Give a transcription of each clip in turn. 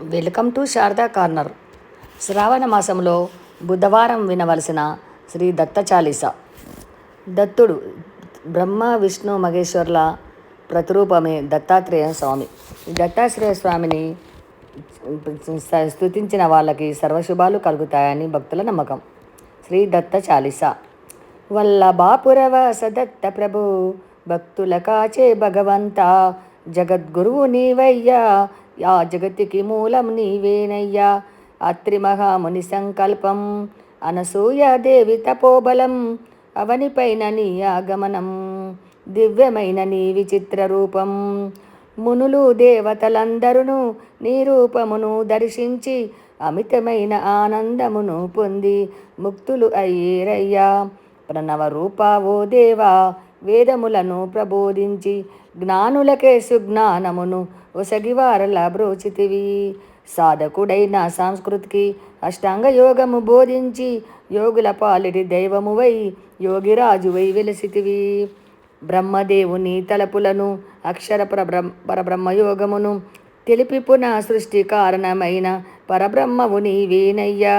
Welcome to Sharada corner. శ్రావణ మాసంలో బుధవారం వినవలసిన శ్రీ దత్త చాలీస. దత్తుడు బ్రహ్మ విష్ణు మహేశ్వర్ల ప్రతిరూపమే దత్తాత్రేయ స్వామి. దత్తాశ్రేయ దత్తాత్రేయ స్వామిని స్థుతించిన వాళ్ళకి సర్వశుభాలు కలుగుతాయని భక్తుల నమ్మకం. శ్రీ దత్త చాలీస. వల్లభాపురవ సదత్త ప్రభు భక్తుల కాచే భగవంత జగద్గురువు నీవయ్యా యా జగతికి మూలం నీవేనయ్యా. అత్రి మహాముని సంకల్పం అనసూయ దేవి తపోబలం అవనిపైన నీ ఆగమనం దివ్యమైన నీ విచిత్ర రూపం. మునులు దేవతలందరును నీ రూపమును దర్శించి అమితమైన ఆనందమును పొంది ముక్తులు అయ్యేరయ్యా. ప్రణవ రూపావో దేవా వేదములను ప్రబోధించి జ్ఞానులకే సుజ్ఞానమును ఒసగివారల బ్రోచితివి సాధకుడైన సంస్కృతికి అష్టాంగ యోగము బోధించి యోగుల పాలిటి దైవమువై యోగిరాజువై వెలసితివి. బ్రహ్మదేవుని తలపులను అక్షర పరబ్రహ్మ పరబ్రహ్మయోగమును తెలిపి పునః సృష్టి కారణమైన పరబ్రహ్మవు నీవేనయ్యా.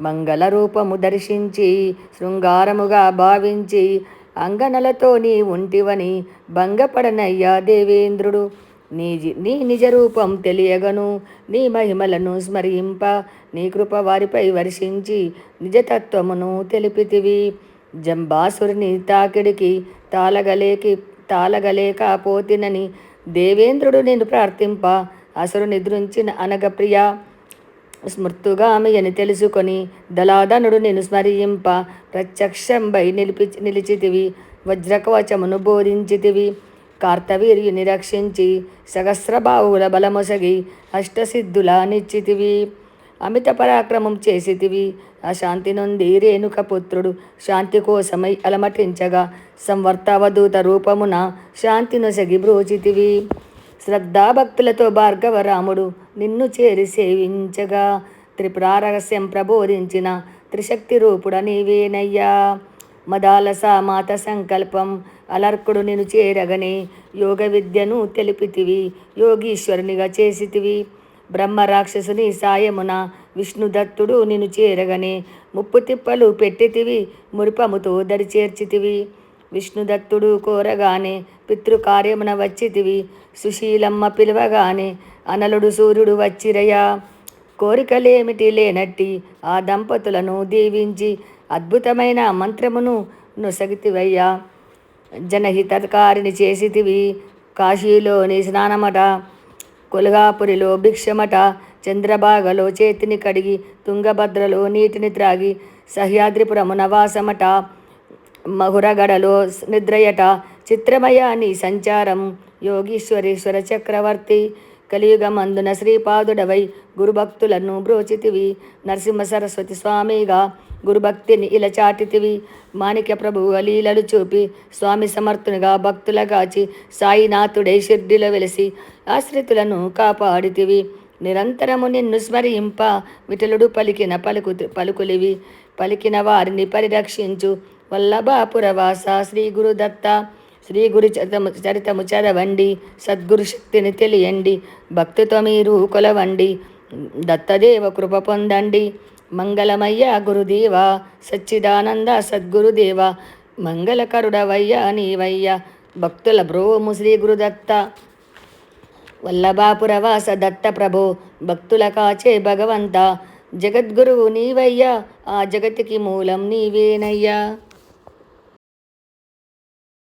మంగళ రూపము దర్శించి శృంగారముగా భావించి అంగనలతో నీ ఉంటివని భంగపడనయ్యా దేవేంద్రుడు. నీ నీ నిజ రూపం తెలియగను. నీ మహిమలను స్మరింప. నీ కృప వారిపై వర్షించి నిజతత్వమును తెలిపితివి. జంబాసురుని తాకిడికి తాళగలేకి తాళగలేకపోతినని దేవేంద్రుడు నేను ప్రార్థింప. అసురు నిద్రించిన అనగప్రియ స్మృతుగామి తెలుసుకొని దళాదనుడు నేను స్మరింప. ప్రత్యక్షంబై నిలిపి నిలిచితివి. వజ్రకవచమును బోధించితివి. కార్తవీర్యు రక్షించి సహస్రబాహువుల బలమొసగి అష్టసిద్ధుల నిశ్చితివి అమిత పరాక్రమం చేసితివి. అశాంతి నుండి రేణుక పుత్రుడు శాంతి కోసమై అలమటించగా సంవర్తవధూత రూపమున శాంతి నొసగి బ్రోచితివి. శ్రద్ధాభక్తులతో భార్గవరాముడు నిన్ను చేరి సేవించగా త్రిపురారహస్యం ప్రబోధించిన త్రిశక్తి రూపుడ నీవేనయ్యా. మదాలస మాత సంకల్పం. అలర్కుడు నేను చేరగనే యోగ విద్యను తెలిపితివి. యోగీశ్వరునిగా చేసితివి. బ్రహ్మ రాక్షసుని సాయమున విష్ణుదత్తుడు నిన్ను చేరగనే ముప్పు తిప్పలు పెట్టితివి. మురిపముతో దరి చేర్చితివి. విష్ణుదత్తుడు కోరగానే పితృకార్యమున వచ్చితివి. సుశీలమ్మ పిలవగానే అనలుడు సూర్యుడు వచ్చిరయా. కోరికలేమిటి లేనట్టి ఆ దంపతులను దీవించి అద్భుతమైన మంత్రమును నొసగితివయ్యా. జనహితకారిని చేసితివి కాశీలోని స్నానమట కొలగాపురిలో భిక్షమట చంద్రబాగలో చేతిని కడిగి తుంగభద్రలో నీటిని త్రాగి సహ్యాద్రిపురము నవాసమట మహురగడలో నిద్రయట చిత్రమయ నీ సంచారం యోగీశ్వరీశ్వర చక్రవర్తి కలియుగమందున శ్రీపాదుడవై గురుభక్తులను బ్రోచితివి. నరసింహ సరస్వతి స్వామిగా గురుభక్తిని ఇలా చాటితివి. మాణిక్య ప్రభువు లీలలు చూపి స్వామి సమర్థునిగా భక్తుల కాచి సాయినాథుడై షిర్డిలో వెలిసి ఆశ్రితులను కాపాడితివి. నిరంతరము నిన్ను స్మరింప విఠలుడు పలికిన పలుకు పలుకులివి. పలికిన వారిని పరిరక్షించు వల్లభాపురవాస శ్రీ గురుదత్త శ్రీ గురు చరితము చరితము చదవండి. సద్గురు శక్తిని తెలియండి. భక్తితో మీరు కొలవండి. దత్తదేవ కృప పొందండి. మంగళమయ్య గురుదేవ సచ్చిదానంద సద్గురుదేవ మంగళకరుడవయ్య నీవయ్య భక్తుల బ్రోము శ్రీ గురుదత్త వల్లభాపురవాస దత్త ప్రభో భక్తుల కాచే భగవంత జగద్గురువు నీవయ్యా ఆ జగతికి మూలం నీవేనయ్యా.